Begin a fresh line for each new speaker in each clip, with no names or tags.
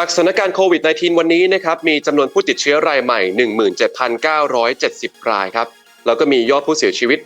จากสถานการณ์โควิด -19 วันนี้นะครับมีจำนวนผู้ติดเชื้อรายใหม่ 17,970 รายครับ แล้วก็มียอดผู้เสียชีวิต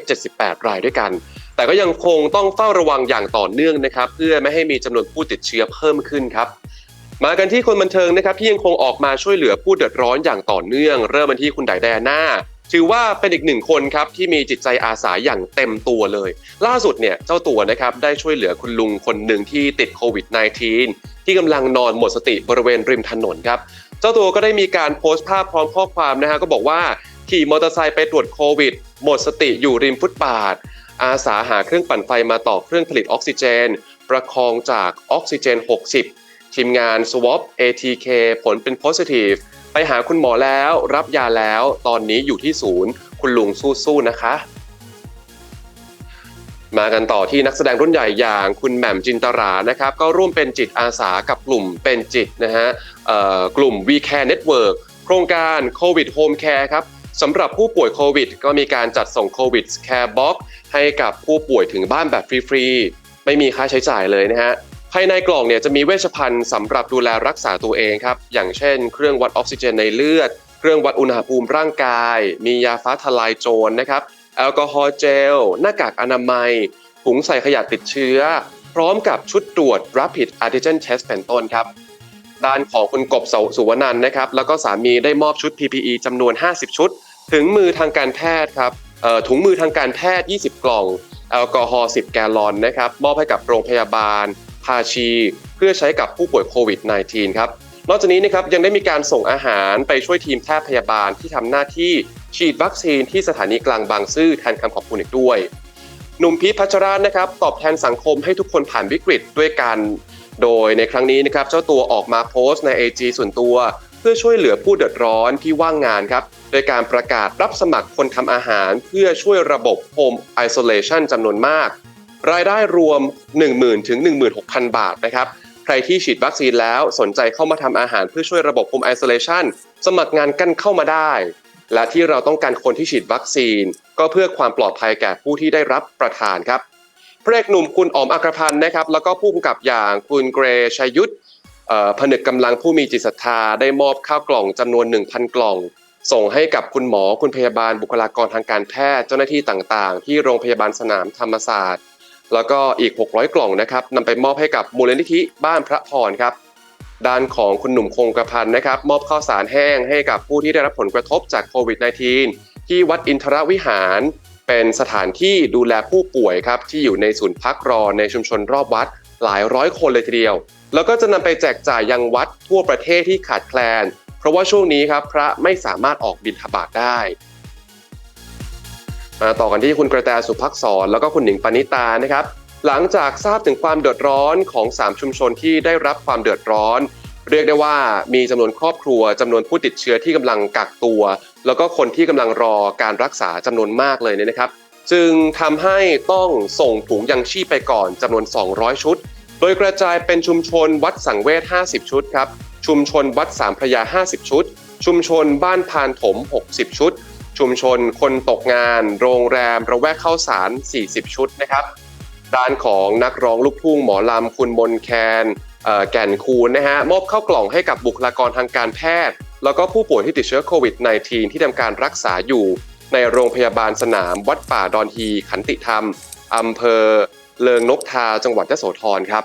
178 รายด้วยกัน แต่ก็ยังคงต้องเฝ้าระวังอย่างต่อเนื่องนะครับ เพื่อไม่ให้มีจำนวนผู้ติดเชื้อเพิ่มขึ้นครับ มากันที่คนบันเทิงนะครับที่ยังคงออกมาช่วยเหลือผู้เดือดร้อนอย่างต่อเนื่อง เริ่มมาที่คุณไดแดน่า ถือว่าเป็นอีกหนึ่งคนครับที่มีจิตใจอาสาอย่างเต็มตัวเลย ล่าสุดเนี่ยเจ้าตัวนะครับได้ช่วยเหลือคุณลุงคนหนึ่งที่ติดโควิด -19 ที่กำลังนอนหมดสติบริเวณริมถนนครับ เจ้าตัวก็ได้มีการโพสต์ภาพพร้อมข้อความนะฮะก็บอกว่าขี่มอเตอร์ไซค์ไปตรวจโควิด หมดสติอยู่ริมฟุตบาท อาสาหาเครื่องปั่นไฟมาต่อเครื่องผลิตออกซิเจน ประคองจากออกซิเจน 60 ทีมงาน swab ATK ผลเป็น positive ไปหาคุณหมอแล้วรับยาแล้วตอนนี้อยู่ที่ศูนย์ คุณลุงสู้ๆนะคะ มากันต่อที่นักแสดงรุ่นใหญ่อย่างคุณแหม่มจินตรานะครับ ก็ร่วมเป็นจิตอาสากับกลุ่มเป็นจิตนะฮะกลุ่ม We Care Network โครงการโควิด Home Care ครับสำหรับผู้ป่วยโควิด ก็มีการจัดส่งโควิด Care Box ให้กับผู้ป่วยถึงบ้านแบบฟรีๆ ไม่มีค่าใช้จ่ายเลยนะฮะ ภายในกล่องเนี่ยจะมีเวชภัณฑ์สำหรับดูแลรักษาตัวเองครับ อย่างเช่น เครื่องวัดออกซิเจนในเลือด เครื่องวัดอุณหภูมิร่างกาย มียาฟ้าทลายโจรนะครับแอลกอฮอล์เจล หน้ากากอนามัยถุงใส่ขยะติดเชื้อ พร้อมกับชุดตรวจ Rapid Antigen Test เป็นต้นครับ ด้านของคุณกบสาสุวนันนะครับ แล้วก็สามีได้มอบชุด PPE จำนวน 50 ชุด ถึงมือทางการแพทย์ครับถุงมือทางการแพทย์ 20 กล่อง แอลกอฮอล์ 10 แกลลอนนะครับ มอบให้กับโรงพยาบาล ภาชี เพื่อใช้กับผู้ป่วยโควิด -19 ครับนอกจากนี้นะครับยังได้มีการส่งอาหารไปช่วยทีมแพทย์พยาบาลที่ทำหน้าที่ฉีดวัคซีนที่สถานีกลางบางซื่อแทนคำขอบคุณอีกด้วย หนุ่มพีชพัชราชนะครับตอบแทนสังคมให้ทุกคนผ่านวิกฤตด้วยกัน โดยในครั้งนี้นะครับเจ้าตัวออกมาโพสต์ใน AG ส่วนตัว เพื่อช่วยเหลือผู้เดือดร้อนที่ว่างงานครับโดยการประกาศรับสมัครคนทำอาหารเพื่อช่วยระบบ Home Isolation จำนวนมาก รายได้รวม 10,000ถึง16,000 บาทนะครับ ใครที่ฉีดวัคซีนแล้วสนใจเข้ามาทำอาหารเพื่อช่วยระบบ Home Isolation สมัครงานกันเข้ามาได้ และที่เราต้องการคนที่ฉีดวัคซีน ก็เพื่อความปลอดภัยแก่ผู้ที่ได้รับประทานครับพระเอกหนุ่มคุณอ๋อมอัครพันธ์นะครับ แล้วก็ผู้กำกับอย่างคุณเกรชัยยุทธผนึกกำลังผู้มีจิตศรัทธาได้มอบข้าวกล่องจำนวน 1,000 กล่อง ส่งให้กับคุณหมอคุณพยาบาลบุคลากรทางการแพทย์เจ้าหน้าที่ต่างๆ ที่โรงพยาบาลสนามธรรมศาสตร์ แล้วก็อีก 600 กล่องนะครับนำไปมอบให้กับมูลนิธิบ้านพระพรครับด้านของคุณหนุ่มคงกระพันนะครับ มอบข้าวสารแห้งให้กับผู้ที่ได้รับผลกระทบจากโควิด -19 ที่วัดอินทรวิหาร เป็นสถานที่ดูแลผู้ป่วยครับที่อยู่ในศูนย์พักรอในชุมชนรอบวัดหลายร้อยคนเลยทีเดียว แล้วก็จะนำไปแจกจ่ายยังวัดทั่วประเทศที่ขาดแคลน เพราะว่าช่วงนี้ครับพระไม่สามารถออกบิณฑบาตได้ มาต่อกันที่คุณกระแตสุภักษรแล้วก็คุณหนิงปณิตานะครับ หลังจากทราบถึงความเดือดร้อนของ 3 ชุมชนที่ได้รับความเดือดร้อน เรียกได้ว่ามีจำนวนครอบครัวจำนวนผู้ติดเชื้อที่กำลังกักตัว แล้วก็คนที่กำลังรอการรักษาจำนวนมากเลยเนี่ยนะครับ จึงทำให้ต้องส่งถุงยังชีพไปก่อนจำนวน 200 ชุด โดยกระจายเป็นชุมชนวัดสังเวช50 ชุดครับชุมชนวัดสามพระยา 50 ชุด ชุมชนบ้านพานถม 60 ชุด ชุมชน คนตกงาน โรงแรม ระแวกข้าวสาร 40 ชุดนะครับด้านของนักร้องลูกทุ่งหมอลำคุณมนแคนแก่นคูณนะฮะมอบเข้ากล่องให้กับบุคลากรทางการแพทย์ แล้วก็ผู้ป่วยที่ติดเชื้อโควิด -19 ที่ทำการรักษาอยู่ในโรงพยาบาลสนาม วัดป่าดอนฮีขันติธรรมอำเภอเลิงนกทาจังหวัดยโสธรครับ